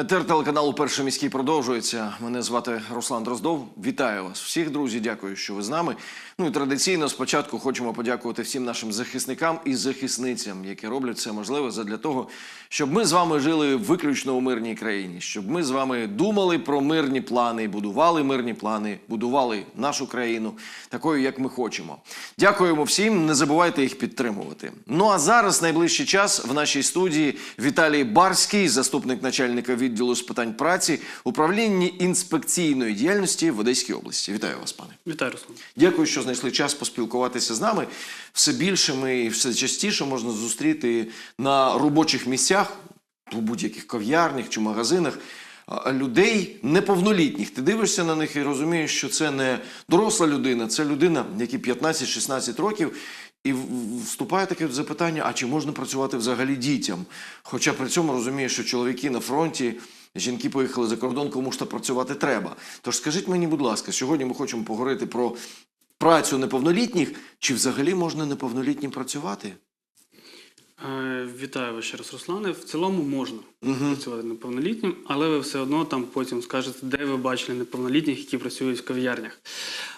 Етер телеканалу Перший міський продовжується. Мене звати Руслан Дроздов. Вітаю вас всіх, друзі. Дякую, що ви з нами. Ну і традиційно спочатку хочемо подякувати всім нашим захисникам і захисницям, які роблять це можливе задля того, щоб ми з вами жили виключно у мирній країні, щоб ми з вами думали про мирні плани, будували мирні плани, будували нашу країну такою, як ми хочемо. Дякуємо всім. Не забувайте їх підтримувати. Ну а зараз найближчий час в нашій студії Віталій Барський, заступник начальника відділу з питань праці, управління інспекційної діяльності в Одеській області. Вітаю вас, пане. Вітаю, Руслан. Дякую, що знайшли час поспілкуватися з нами. Все більше ми і все частіше можна зустріти на робочих місцях, у будь-яких кав'ярнях чи магазинах. Людей неповнолітніх. Ти дивишся на них і розумієш, що це не доросла людина, це людина, якій 15-16 років, і вступає таке запитання: а чи можна працювати взагалі дітям? Хоча при цьому розумієш, що чоловіки на фронті, жінки поїхали за кордон, кому ж то працювати треба. Тож скажіть мені, будь ласка, сьогодні ми хочемо поговорити про працю неповнолітніх, чи взагалі можна неповнолітнім працювати? Е, Вітаю вас ще раз, Руслане. В цілому можна працювати неповнолітнім, але ви все одно там потім скажете, де ви бачили неповнолітніх, які працюють в кав'ярнях.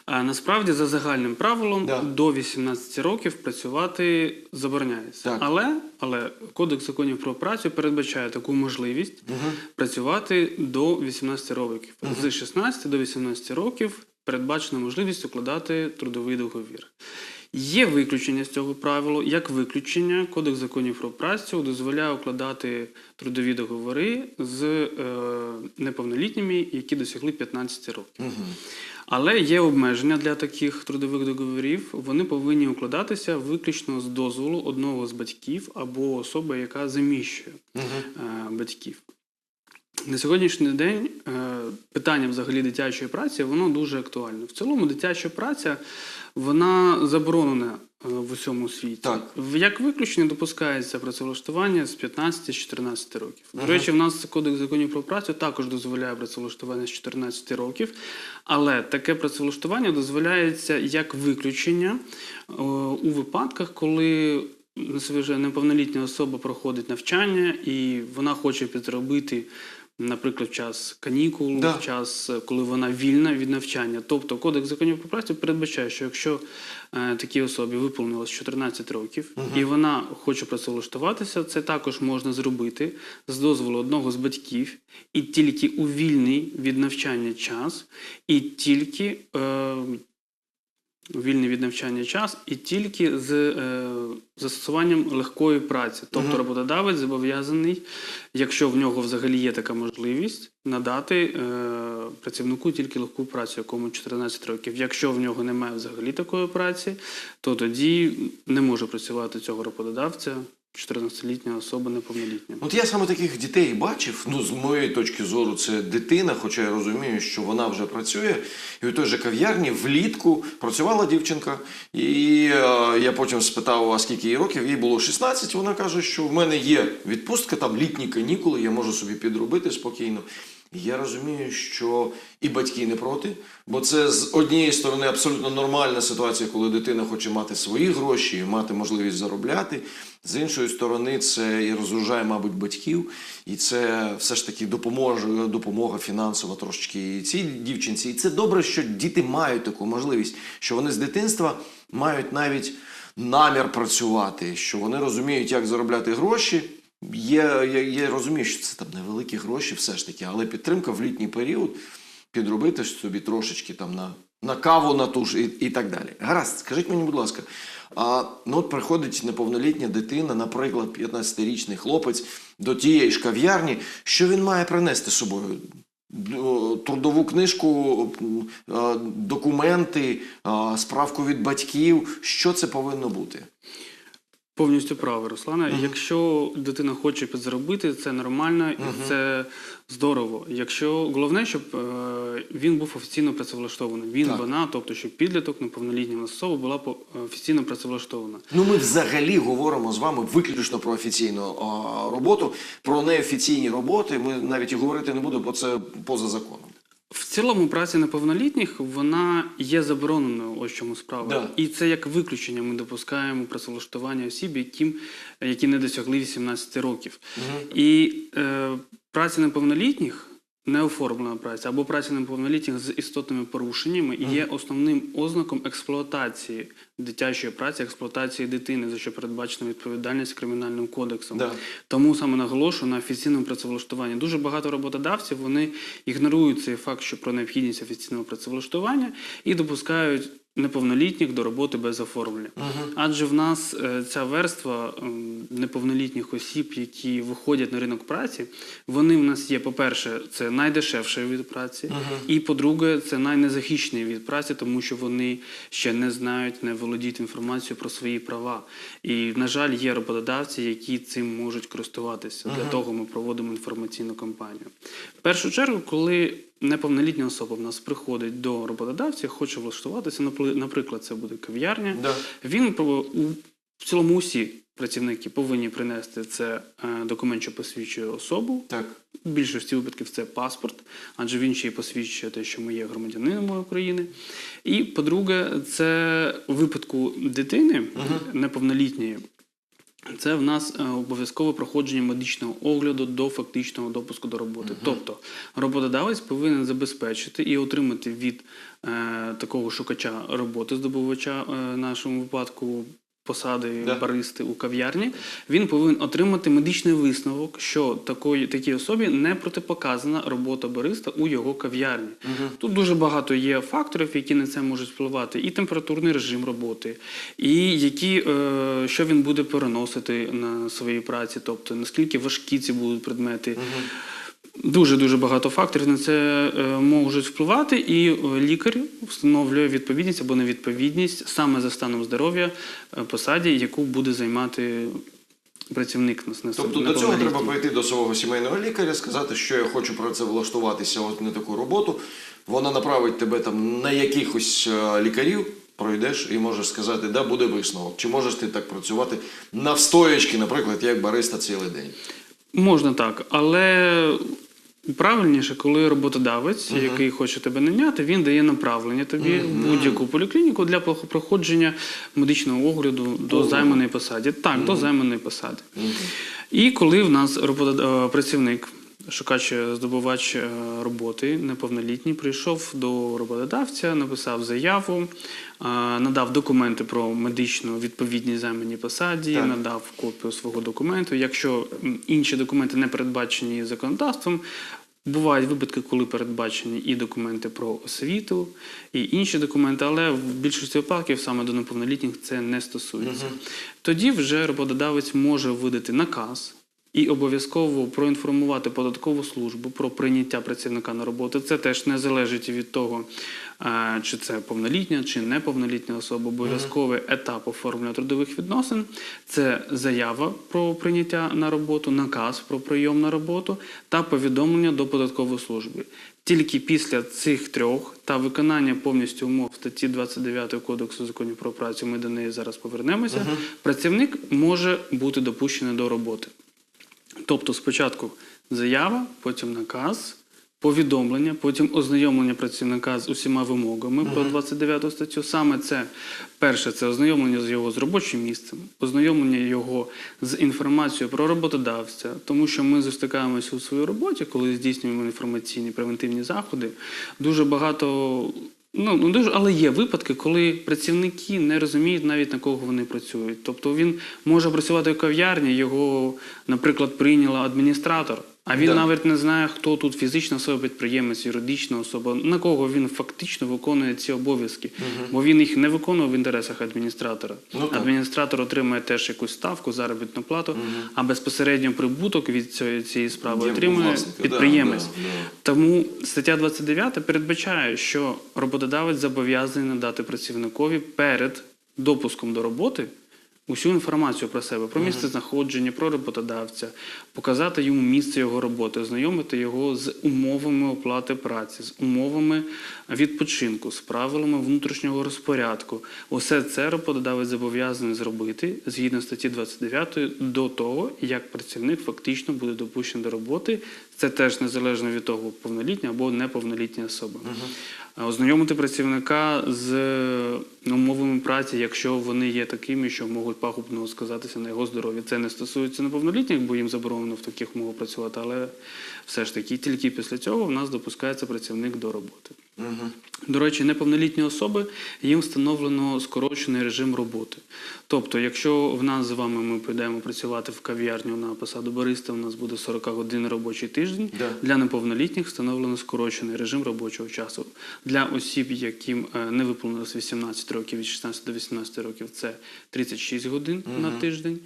А насправді, за загальним правилом, Да. до 18 років працювати забороняється. Так. Але, але Кодекс законів про працю передбачає таку можливість працювати до 18 років. З 16 до 18 років передбачена можливість укладати трудовий договір. Є виключення з цього правила. Як виключення, Кодекс законів про працю дозволяє укладати трудові договори з е, неповнолітніми, які досягли 15 років. Але є обмеження для таких трудових договорів. Вони повинні укладатися виключно з дозволу одного з батьків або особи, яка заміщує е, батьків. На сьогоднішній день е, питання взагалі дитячої праці воно дуже актуальне. В цілому дитяча праця вона заборонена е, в усьому світі. Так. Як виключення допускається працевлаштування з 15-14 років. До речі, в нас Кодекс законів про працю також дозволяє працевлаштування з 14 років, але таке працевлаштування дозволяється як виключення е, у випадках, коли неповнолітня особа проходить навчання і вона хоче підробити. Наприклад, в час канікул, Да. в час, е, коли вона вільна від навчання. Тобто Кодекс законів про працю передбачає, що якщо е, такій особі виповнилось 14 років і вона хоче працевлаштуватися, це також можна зробити з дозволу одного з батьків, і тільки у вільний від навчання час, і тільки е, вільний від навчання час, і тільки з е, застосуванням легкої праці. Тобто роботодавець зобов'язаний, якщо в нього взагалі є така можливість, надати е, працівнику тільки легку працю, якому 14 років. Якщо в нього немає взагалі такої праці, то тоді не може працювати цього роботодавця 14-літня особа неповнолітня. От я саме таких дітей бачив. Ну, з моєї точки зору, це дитина, хоча я розумію, що вона вже працює. І у той же кав'ярні влітку працювала дівчинка. І е, я потім спитав, а скільки їй років, їй було 16. Вона каже, що в мене є відпустка, там літні канікули, я можу собі підробити спокійно. Я розумію, що і батьки не проти, бо це з однієї сторони абсолютно нормальна ситуація, коли дитина хоче мати свої гроші, і мати можливість заробляти. З іншої сторони, це і розгружає, мабуть, батьків, і це все ж таки допоможе, допомога фінансова трошечки і цій дівчинці. І це добре, що діти мають таку можливість, що вони з дитинства мають навіть намір працювати, що вони розуміють, як заробляти гроші. Є, я, я розумію, що це там невеликі гроші, все ж таки, але підтримка в літній період підробити собі трошечки там на, на каву на ту ж і, і так далі. Гаразд, скажіть мені, будь ласка, а ну от приходить неповнолітня дитина, наприклад, 15-річний хлопець до тієї ж кав'ярні, що він має принести з собою? Трудову книжку, документи, справку від батьків. Що це повинно бути? Повністю право, Руслана. Якщо дитина хоче підзаробити, це нормально і це здорово. Якщо головне, щоб е, він був офіційно працевлаштований. Він Так. вона, тобто, щоб підліток, неповнолітня особа була офіційно працевлаштована. Ну, ми взагалі говоримо з вами виключно про офіційну а, роботу, про неофіційні роботи. Ми навіть і говорити не будемо, бо це поза законом. В цілому праця неповнолітніх вона є забороненою, ось чому справа. Да. І це як виключення ми допускаємо працевлаштування осіб, яким, які не досягли 18 років. І е, праця неповнолітніх, неоформлена праця або праця неповнолітніх з істотними порушеннями є основним ознаком експлуатації дитячої праці, експлуатації дитини, за що передбачена відповідальність кримінальним кодексом. Да. Тому саме наголошую на офіційному працевлаштуванні. Дуже багато роботодавців вони ігнорують цей факт, що про необхідність офіційного працевлаштування і допускають неповнолітніх до роботи без оформлення. Адже в нас е, ця верства неповнолітніх осіб, які виходять на ринок праці, вони в нас є, по-перше, це найдешевший від праці, і по-друге, це найнезахищений від праці, тому що вони ще не знають, не володіють інформацією про свої права. І, на жаль, є роботодавці, які цим можуть користуватися. Для того ми проводимо інформаційну кампанію. В першу чергу, коли неповнолітня особа в нас приходить до роботодавця, хоче влаштуватися, наприклад, це буде кав'ярня, Да. він в цілому усі працівники повинні принести це е, документ, що посвідчує особу. Так. В більшості випадків це паспорт, адже він ще й посвідчує те, що ми є громадянином України. І по-друге, це у випадку дитини неповнолітньої. Це в нас е, обов'язкове проходження медичного огляду до фактичного допуску до роботи. Тобто роботодавець повинен забезпечити і отримати від е, такого шукача роботи, здобувача е, в нашому випадку посади Да. баристи у кав'ярні. Він повинен отримати медичний висновок, що такої такій особі не протипоказана робота бариста у його кав'ярні. Тут дуже багато є факторів, які на це можуть впливати, і температурний режим роботи, і які, е, що він буде переносити на своїй праці, тобто наскільки важкі ці будуть предмети. Дуже дуже багато факторів на це е, можуть впливати, і е, лікар встановлює відповідність або невідповідність саме за станом здоров'я е, посаді, яку буде займати працівник нас на Тобто до цього треба прийти до свого сімейного лікаря, сказати, що я хочу працевлаштуватися от на таку роботу. Вона направить тебе там на якихось лікарів, пройдеш і можеш сказати, да, буде висновок. Чи можеш ти так працювати навстоячки, наприклад, як бариста цілий день. Можна так, але правильніше, коли роботодавець, який хоче тебе наняти, він дає направлення тобі в будь-яку поліклініку для проходження медичного огляду до займаної посади. Так, до займаної посади. І коли в нас е, працівник, шукач, е, здобувач е, роботи, неповнолітній, прийшов до роботодавця, написав заяву, е, надав документи про медичну відповідність займаній посаді, Так. надав копію свого документу. Якщо інші документи не передбачені законодавством, Бувають випадки, коли передбачені і документи про освіту, і інші документи, але в більшості випадків саме до неповнолітніх це не стосується. Тоді вже роботодавець може видати наказ і обов'язково проінформувати податкову службу про прийняття працівника на роботу. Це теж не залежить від того, е, чи це повнолітня чи неповнолітня особа. Обов'язковий етап оформлення трудових відносин це заява про прийняття на роботу, наказ про прийом на роботу та повідомлення до податкової служби. Тільки після цих трьох та виконання повністю умов статті 29 Кодексу законів про працю, ми до неї зараз повернемося. Працівник може бути допущений до роботи. Тобто спочатку заява, потім наказ, повідомлення, потім ознайомлення працівника з усіма вимогами про 29 статтю. Саме це перше це ознайомлення з його з робочим місцем, ознайомлення його з інформацією про роботодавця, тому що ми застикаємося у своїй роботі, коли здійснюємо інформаційні превентивні заходи. Дуже багато. Ну, ну дуже, але є випадки, коли працівники не розуміють навіть на кого вони працюють. Тобто він може працювати в кав'ярні, його, наприклад, прийняла адміністратор, а він Да. навіть не знає, хто тут фізична особа, підприємець, юридична особа, на кого він фактично виконує ці обов'язки, бо він їх не виконує в інтересах адміністратора. Ну. Адміністратор отримує теж якусь ставку, заробітну плату, а безпосередньо прибуток від цієї, цієї справи Є отримує власника, підприємець. да, да, да. Тому стаття 29 передбачає, що роботодавець зобов'язаний надати працівникові перед допуском до роботи усю інформацію про себе, про місце знаходження, про роботодавця, показати йому місце його роботи, ознайомити його з умовами оплати праці, з умовами відпочинку, з правилами внутрішнього розпорядку. Усе це роботодавець зобов'язаний зробити згідно статті 29 до того, як працівник фактично буде допущений до роботи. Це теж незалежно від того, повнолітня або неповнолітня особа. А Ознайомити працівника з умовами праці, якщо вони є такими, що можуть пагубно сказатися на його здоров'я. Це не стосується неповнолітніх, бо їм заборонено в таких умовах працювати, але все ж таки тільки після цього в нас допускається працівник до роботи. До речі, неповнолітні особи їм встановлено скорочений режим роботи. Тобто, якщо в нас з вами ми підемо працювати в кав'ярню на посаду бариста, у нас буде 40 годин робочий тиждень. Да. Для неповнолітніх встановлено скорочений режим робочого часу. Для осіб, яким е, не виповнилось 18 років від 16 до 18 років, це 36 годин на тиждень.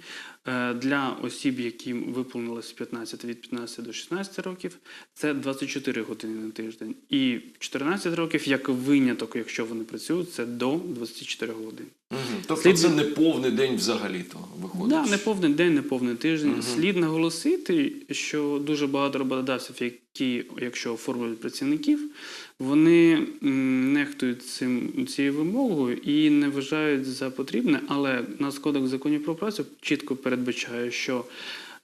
Е, Для осіб, яким виповнилось 15 від 15 до 16 років, це 24 години на тиждень. І 14 років, як виняток, якщо вони працюють, це до 24 годин. Угу. Тобто Слід- це не повний день взагалі-то виходить. Да, не повний день, не повний тиждень. Слід наголосити, що дуже багато роботодавців, які, якщо оформлюють працівників, вони нехтують цим цією вимогою і не вважають за потрібне, але нас кодекс законів про працю чітко передбачає, що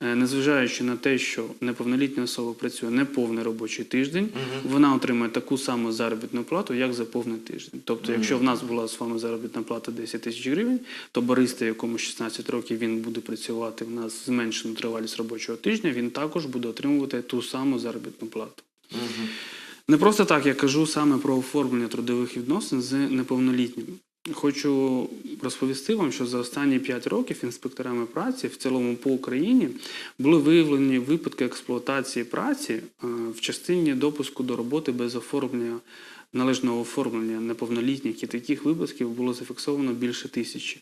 незважаючи на те, що неповнолітня особа працює неповний робочий тиждень, вона отримує таку саму заробітну плату, як за повний тиждень. Тобто, якщо в нас була з вами заробітна плата 10 тисяч гривень, то бариста, якому 16 років він буде працювати в нас зменшену тривалість робочого тижня, він також буде отримувати ту саму заробітну плату. Не просто так я кажу саме про оформлення трудових відносин з неповнолітніми. Хочу розповісти вам, що за останні 5 років інспекторами праці в цілому по Україні були виявлені випадки експлуатації праці в частині допуску до роботи без оформлення належного оформлення неповнолітніх, і таких випадків було зафіксовано більше тисячі.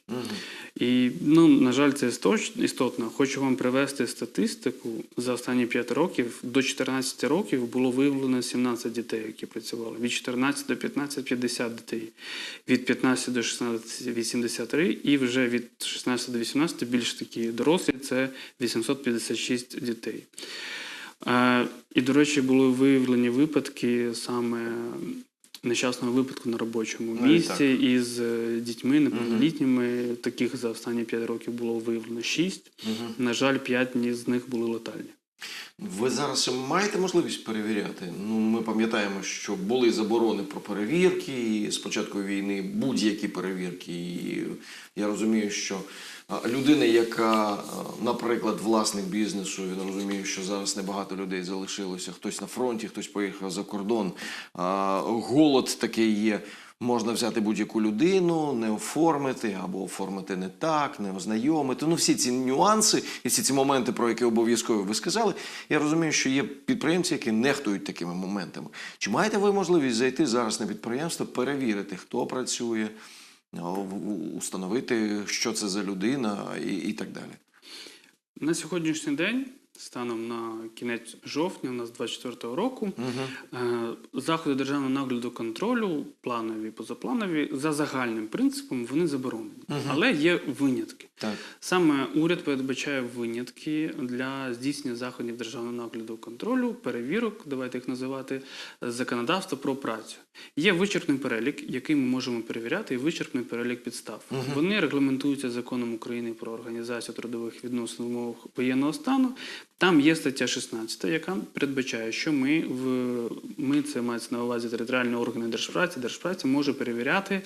І ну, на жаль, це істотно. Хочу вам привести статистику. За останні 5 років до 14 років було виявлено 17 дітей, які працювали. Від 14 до 15 – 50 дітей. Від 15 до 16 – 83. І вже від 16 до 18 більш такі дорослі – це 856 дітей. Е, І, до речі, були виявлені випадки саме нещасного випадку на робочому Навіть місці із е, дітьми неповнолітніми. Таких за останні 5 років було виявлено 6. На жаль, 5 з них були летальні. Ви зараз маєте можливість перевіряти? Ну, ми пам'ятаємо, що були заборони про перевірки і з початку війни будь-які перевірки. І я розумію, що людина, яка, наприклад, власник бізнесу, він розуміє, що зараз небагато людей залишилося. Хтось на фронті, хтось поїхав за кордон. Голод такий є. Можна взяти будь-яку людину, не оформити або оформити не так, не ознайомити. Ну, всі ці нюанси і всі ці моменти, про які обов'язково ви сказали. Я розумію, що є підприємці, які нехтують такими моментами. Чи маєте ви можливість зайти зараз на підприємство, перевірити, хто працює, установити, що це за людина і, і так далі? На сьогоднішній день, станом на кінець жовтня, у нас 24-го року, угу. заходи державного нагляду контролю, планові, позапланові, за загальним принципом вони заборонені. Але є винятки. Так. Саме уряд передбачає винятки для здійснення заходів державного нагляду контролю, перевірок, давайте їх називати, законодавства про працю. Є вичерпний перелік, який ми можемо перевіряти, і вичерпний перелік підстав. Вони регламентуються законом України про організацію трудових відносин в умовах воєнного стану. Там є стаття 16, яка передбачає, що ми в ми це мається на увазі територіальні органи держпраці. Держпраці може перевіряти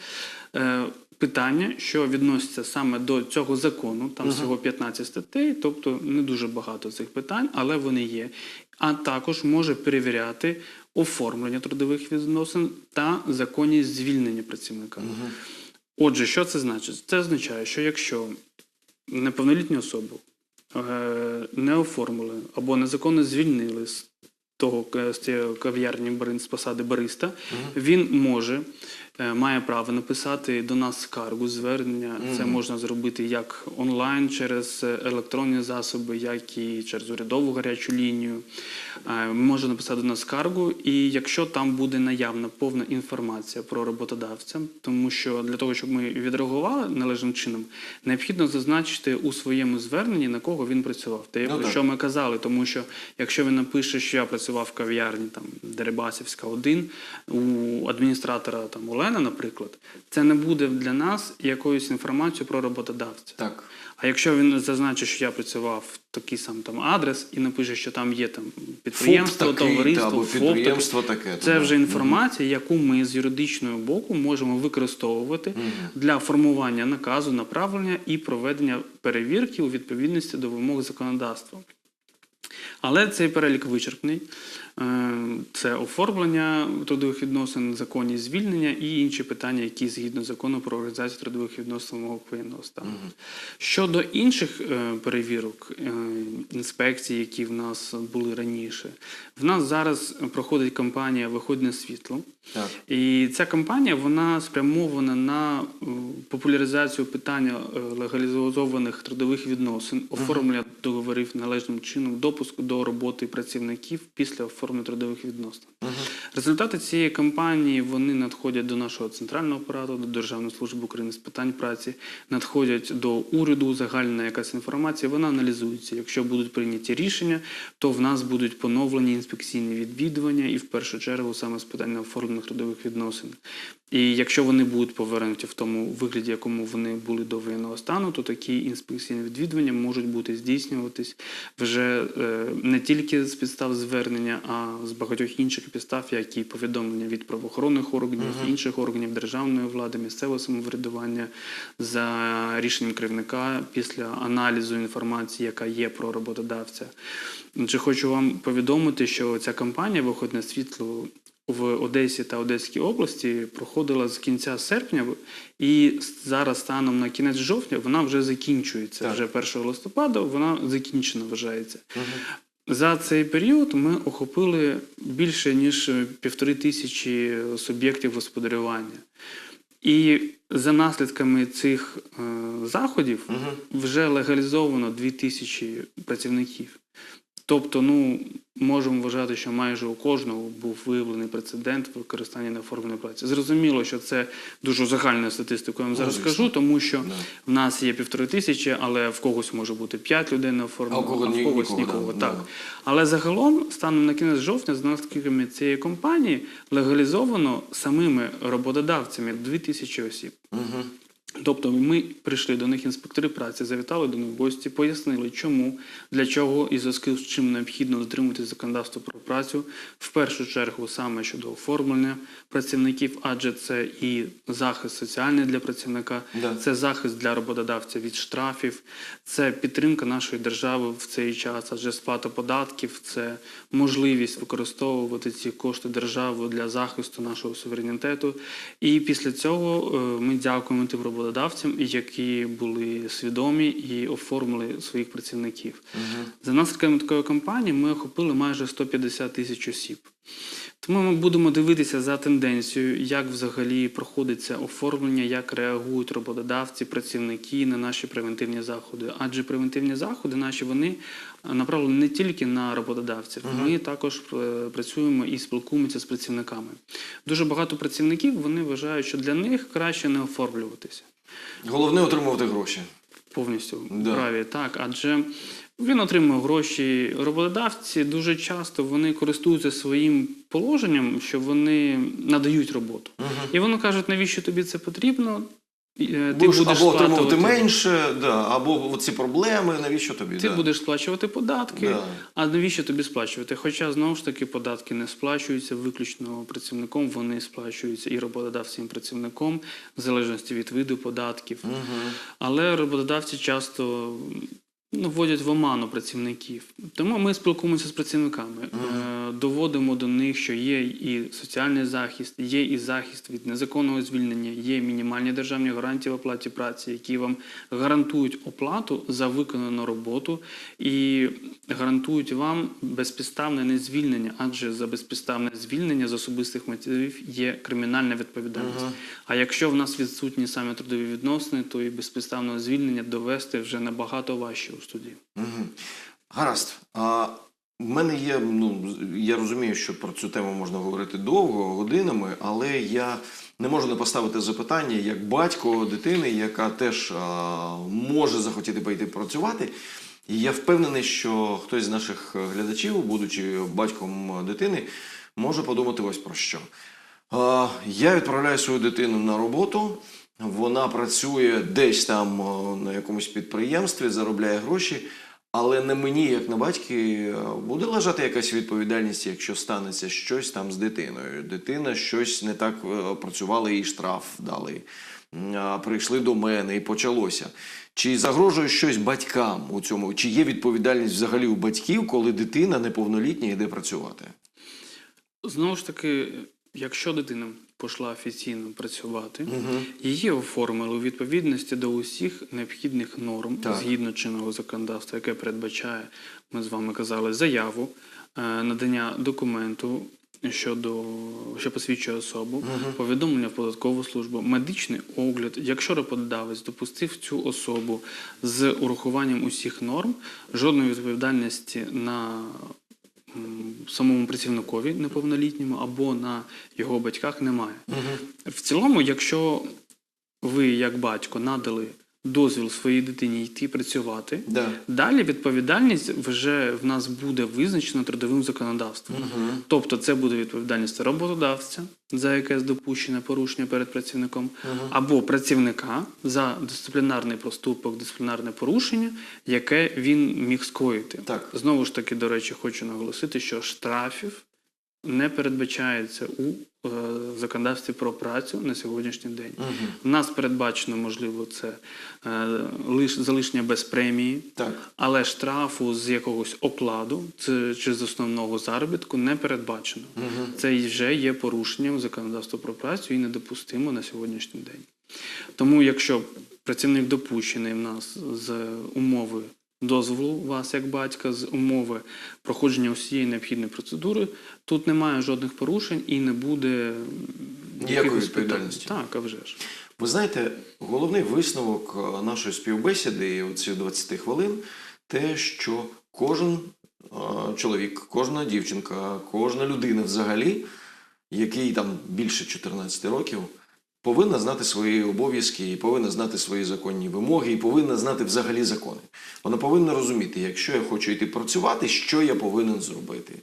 е, питання, що відносяться саме до цього закону. Там всього 15 статей, тобто не дуже багато цих питань, але вони є. А також може перевіряти оформлення трудових відносин та законність звільнення працівника. Отже, що це значить? Це означає, що якщо неповнолітню особу е, не оформили або незаконно звільнили з того е, з кав'ярні з посади бариста, він може має право написати до нас скаргу, звернення. Це можна зробити як онлайн через е, електронні засоби, як і через урядову гарячу лінію. Е, Може написати до нас скаргу, і якщо там буде наявна повна інформація про роботодавця, тому що для того, щоб ми відреагували належним чином, необхідно зазначити у своєму зверненні на кого він працював. Те, Ну, що ми казали, тому що якщо він напише, що я працював в кав'ярні там Дерибасівська 1, у адміністратора там Олена, наприклад, це не буде для нас якоюсь інформацією про роботодавця. Так. А якщо він зазначить, що я працював в такий сам там адрес і напише, що там є там підприємство, ФОП такий, товариство, або ФОП підприємство таке. це да. вже інформація, яку ми з юридичного боку можемо використовувати для формування наказу, направлення і проведення перевірки у відповідності до вимог законодавства. Але цей перелік вичерпний. Е, Це оформлення трудових відносин, законні звільнення і інші питання, які згідно закону про організацію трудових відносин умовах воєнного стану. Щодо інших е, перевірок, е, інспекцій, які в нас були раніше, в нас зараз проходить кампанія Виходь на світло. Так. І ця кампанія вона спрямована на популяризацію питання легалізованих трудових відносин, оформлення договорів належним чином, допуску до роботи працівників після оформлення трудових відносин. Результати цієї кампанії вони надходять до нашого центрального апарату, до Державної служби України з питань праці, надходять до уряду, загальна якась інформація, вона аналізується. Якщо будуть прийняті рішення, то в нас будуть поновлені інспекційні відвідування і в першу чергу саме з питань оформлених трудових відносин. І якщо вони будуть повернуті в тому вигляді, якому вони були до воєнного стану, то такі інспекційні відвідування можуть бути здійснюватись вже е, не тільки з підстав звернення, а з багатьох інших підстав, як і повідомлення від правоохоронних органів, інших органів державної влади, місцевого самоврядування за рішенням керівника після аналізу інформації, яка є про роботодавця. Чи хочу вам повідомити, що ця кампанія виходить на світло в Одесі та Одеській області проходила з кінця серпня, і зараз станом на кінець жовтня вона вже закінчується. Так. Вже 1 листопада вона закінчена вважається. За цей період ми охопили більше ніж півтори тисячі суб'єктів господарювання. І за наслідками цих е, заходів вже легалізовано 2 тисячі працівників. Тобто, ну можемо вважати, що майже у кожного був виявлений прецедент використання неоформленої праці. Зрозуміло, що це дуже загальна статистика. Я вам зараз скажу, тому що Да. в нас є півтори тисячі, але в когось може бути 5 людей неоформлено, А кого в когось нікого, нікого. так. да. Але загалом, станом на кінець жовтня, з наслідками цієї компанії легалізовано самими роботодавцями 2 тисячі осіб. Угу. Тобто ми прийшли до них інспектори праці, завітали до них в гості, пояснили, чому, для чого і зв'язку з чим необхідно дотримувати законодавство про працю, в першу чергу саме щодо оформлення працівників, адже це і захист соціальний для працівника, Да. це захист для роботодавця від штрафів, це підтримка нашої держави в цей час, адже сплата податків це можливість використовувати ці кошти держави для захисту нашого суверенітету. І після цього е, ми дякуємо тим роботодавцям, які були свідомі і оформили своїх працівників. За наслідками такої кампанії ми охопили майже 150 тисяч осіб. Тому ми будемо дивитися за тенденцією, як взагалі проходиться оформлення, як реагують роботодавці, працівники на наші превентивні заходи. Адже превентивні заходи наші вони направлені не тільки на роботодавців. Ми також е, працюємо і спілкуємося з працівниками. Дуже багато працівників вони вважають, що для них краще не оформлюватися Головне отримувати гроші. повністю Да. праві, так, адже він отримує гроші. Роботодавці дуже часто вони користуються своїм положенням, що вони надають роботу. І вони кажуть, навіщо тобі це потрібно? Е, Будеш або отримувати менше, да, або ці проблеми, навіщо тобі? Ти да. будеш сплачувати податки, Да. а навіщо тобі сплачувати? Хоча знову ж таки податки не сплачуються виключно працівником, вони сплачуються і роботодавцем, і працівником, в залежності від виду податків. Але роботодавці часто ну, вводять в оману працівників. Тому ми спілкуємося з працівниками, е, доводимо до них, що є і соціальний захист, є і захист від незаконного звільнення, є мінімальні державні гарантії в оплаті праці, які вам гарантують оплату за виконану роботу і гарантують вам безпідставне незвільнення, адже за безпідставне звільнення з особистих мотивів є кримінальна відповідальність. А якщо в нас відсутні саме трудові відносини, то і безпідставного звільнення довести вже набагато важче у суді. Мгм. Гаразд. А в мене є, ну, я розумію, що про цю тему можна говорити довго, годинами, але я не можу не поставити запитання як батько дитини, яка теж а, може захотіти пойти працювати. І я впевнений, що хтось з наших глядачів, будучи батьком дитини, може подумати ось про що. А, Я відправляю свою дитину на роботу. Вона працює десь там на якомусь підприємстві, заробляє гроші. Але на мені, як на батьки, буде лежати якась відповідальність, якщо станеться щось там з дитиною. Дитина щось не так е, працювала, їй штраф дали. Прийшли до мене і почалося. Чи загрожує щось батькам у цьому? Чи є відповідальність взагалі у батьків, коли дитина неповнолітня йде працювати? Знову ж таки, якщо дитина пішла офіційно працювати, її оформили у відповідності до усіх необхідних норм Так. згідно чинного законодавства, яке передбачає, ми з вами казали, заяву, е, надання документу. Щодо що посвідчує особу, повідомлення в податкову службу, медичний огляд. Якщо роботодавець допустив цю особу з урахуванням усіх норм, жодної відповідальності на самому працівникові неповнолітньому або на його батьках немає. В цілому, якщо ви, як батько, надали дозвіл своїй дитині йти працювати, Да. далі відповідальність вже в нас буде визначена трудовим законодавством. Тобто це буде відповідальність роботодавця, за якесь допущене порушення перед працівником, або працівника за дисциплінарний проступок, дисциплінарне порушення, яке він міг скоїти. Так. Знову ж таки, до речі, хочу наголосити, що штрафів не передбачається у е, законодавстві про працю на сьогоднішній день. У нас передбачено, можливо, це е, лиш залишення без премії, Так. але штрафу з якогось окладу це, чи з основного заробітку не передбачено. Це і вже є порушенням законодавства про працю і недопустимо на сьогоднішній день. Тому, якщо працівник допущений в нас з умови дозволу вас як батька, з умови проходження усієї необхідної процедури, тут немає жодних порушень і не буде Ніякої відповідальності. Так, а вже ж. Ви знаєте, головний висновок е, нашої співбесіди оці 20 хвилин те, що кожен е, чоловік, кожна дівчинка, кожна людина взагалі, який там більше 14 років, повинна знати свої обов'язки, і повинна знати свої законні вимоги, і повинна знати взагалі закони. Вона повинна розуміти, якщо я хочу йти працювати, що я повинен зробити.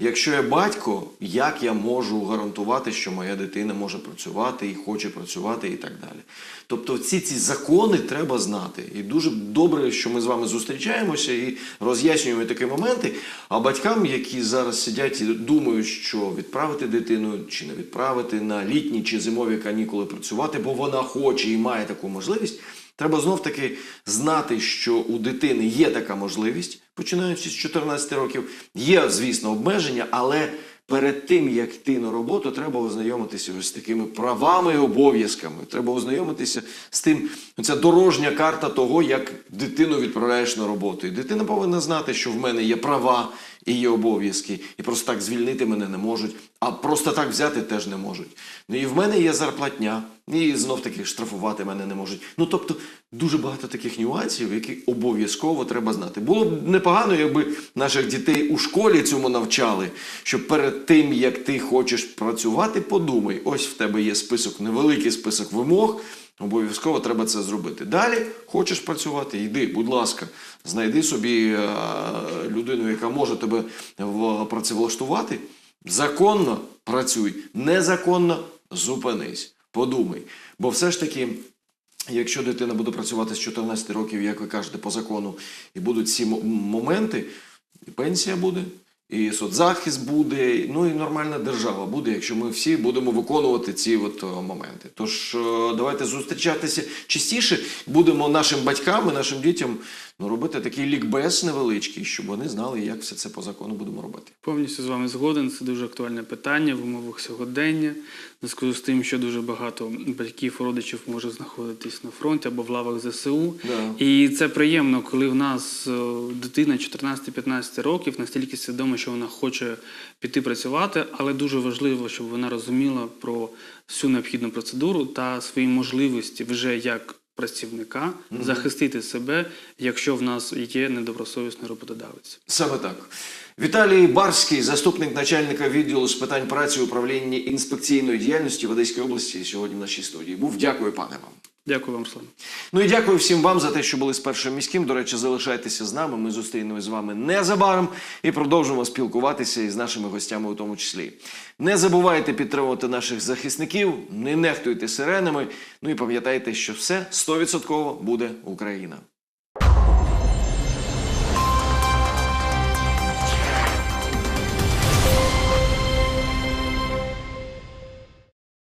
Якщо я батько, як я можу гарантувати, що моя дитина може працювати і хоче працювати, і так далі. Тобто, всі ці закони треба знати. І дуже добре, що ми з вами зустрічаємося і роз'яснюємо такі моменти. А батькам, які зараз сидять і думають, що відправити дитину чи не відправити на літні чи зимові канікули працювати, бо вона хоче і має таку можливість. Треба знов таки знати, що у дитини є така можливість, починаючи з 14 років. Є, звісно, обмеження, але перед тим, як йти на роботу, треба ознайомитися ось з такими правами і обов'язками. Треба ознайомитися з тим, ця дорожня карта того, як дитину відправляєш на роботу. І дитина повинна знати, що в мене є права і є обов'язки, і просто так звільнити мене не можуть, а просто так взяти теж не можуть. Ну і в мене є зарплатня, і знов таки штрафувати мене не можуть. Ну тобто дуже багато таких нюансів, які обов'язково треба знати. Було б непогано, якби наших дітей у школі цьому навчали, що перед тим як ти хочеш працювати, подумай, ось в тебе є список, невеликий список вимог. Обов'язково треба це зробити. Далі хочеш працювати, йди, будь ласка, знайди собі е, людину, яка може тебе в- працевлаштувати. Законно працюй, незаконно зупинись. Подумай. Бо все ж таки, якщо дитина буде працювати з 14 років, як ви кажете, по закону, і будуть ці моменти, і пенсія буде, і соцзахист буде, ну і нормальна держава буде, якщо ми всі будемо виконувати ці от моменти. Тож давайте зустрічатися частіше, будемо нашим батькам і нашим дітям ну, робити такий лікбез невеличкий, щоб вони знали, як все це по закону будемо робити. Повністю з вами згоден. Це дуже актуальне питання в умовах сьогодення. Зв'язку з тим, що дуже багато батьків родичів може знаходитись на фронті або в лавах ЗСУ. Да. І це приємно, коли в нас е, дитина 14-15 років настільки свідома, що вона хоче піти працювати, але дуже важливо, щоб вона розуміла про всю необхідну процедуру та свої можливості вже як працівника захистити себе, якщо в нас є недобросовісний роботодавець. Саме так. Віталій Барський, заступник начальника відділу з питань праці управління інспекційної діяльності в Одеській області, сьогодні в нашій студії. Був дякую, пане вам. Дякую вам, Руслан. Ну і дякую всім вам за те, що були з першим міським. До речі, залишайтеся з нами. Ми зустрінемось з вами незабаром і продовжимо спілкуватися із нашими гостями у тому числі. Не забувайте підтримувати наших захисників, не нехтуйте сиренами. Ну і пам'ятайте, що все 100% буде Україна.